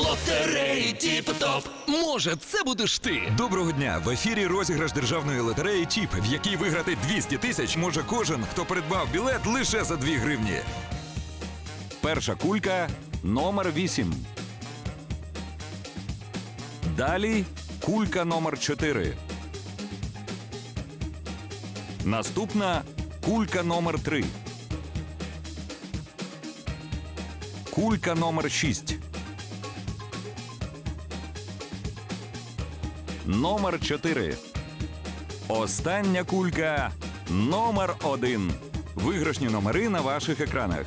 Лотереї Тіп-Топ. Може, це будеш ти. Доброго дня! В ефірі розіграш державної лотереї ТІП, в якій виграти 200 тисяч може кожен, хто придбав білет лише за 2 гривні. Перша кулька номер 8. Далі кулька номер 4. Наступна кулька номер 3. Кулька номер 6. Номер 4. Остання кулька номер 1. Виграшні номери на ваших екранах.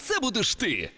це будеш ти.